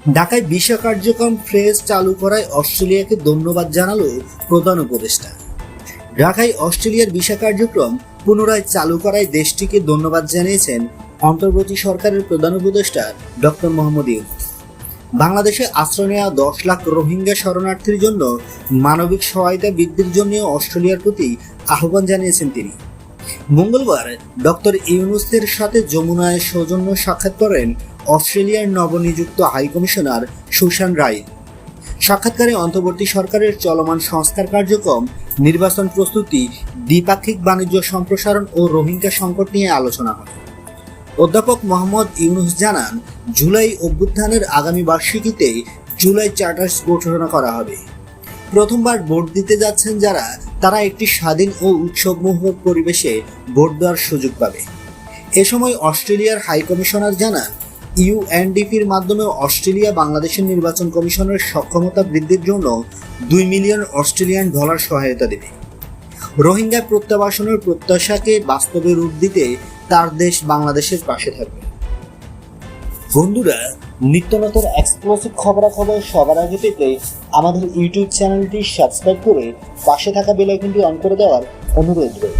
ঢাকায় ভিসা কার্যক্রম ফ্রেজ চালু করায় অস্ট্রেলিয়াকে ধন্যবাদ জানালো প্রধান উপদেষ্টা। ঢাকায় অস্ট্রেলিয়ার ভিসা কার্যক্রম পুনরায় চালু করায় দেশটিকে ধন্যবাদ জানিয়েছেন অন্তর্বর্তী সরকারের প্রধান উপদেষ্টা ডক্টর মোহাম্মদ বাংলাদেশে আশ্রয় নেওয়া দশ লাখ রোহিঙ্গা শরণার্থীর জন্য মানবিক সহায়তা বৃদ্ধির জন্য অস্ট্রেলিয়ার প্রতি আহ্বান জানিয়েছেন তিনি। মঙ্গলবার ডক্টর ইউনুসের সাথে যমুনায় সৌজন্য সাক্ষাৎ করেন অস্ট্রেলিয়ার নবনিযুক্ত হাইকমিশনার সুশান রায়। সাক্ষাৎকারে অন্তর্বর্তী সরকারের চলমান সংস্কার কার্যক্রম, নির্বাচন প্রস্তুতি, দ্বিপাক্ষিক বাণিজ্য সম্প্রসারণ ও রোহিঙ্গা সংকট নিয়ে আলোচনা হয়। অধ্যাপক মোহাম্মদ ইউনুস জানান, জুলাই অভ্যুত্থানের আগামী বার্ষিকীতে জুলাই চার্টার্স ঘোষণা করা হবে। প্রথমবার ভোট দিতে যাচ্ছেন যারা, তারা একটি স্বাধীন ও উৎসবমুখর পরিবেশে ভোট দেওয়ার সুযোগ পাবে। এ সময় অস্ট্রেলিয়ার হাইকমিশনার জানান ইউএনডিপির মাধ্যমে অস্ট্রেলিয়া বাংলাদেশের নির্বাচন কমিশনের সক্ষমতা বৃদ্ধির জন্য দুই মিলিয়ন অস্ট্রেলিয়ান ডলার সহায়তা দেবে। রোহিঙ্গা প্রত্যাবাসনের প্রত্যাশাকে বাস্তবে রূপ দিতে তার দেশ বাংলাদেশের পাশে থাকবে। বন্ধুরা নিত্য নতুন এক্সক্লুসিভ খবরাখবর সবার আগে পেতে আমাদের ইউটিউব চ্যানেলটি সাবস্ক্রাইব করে পাশে থাকা বেল আইকনটি অন করে দেওয়ার অনুরোধ রইল।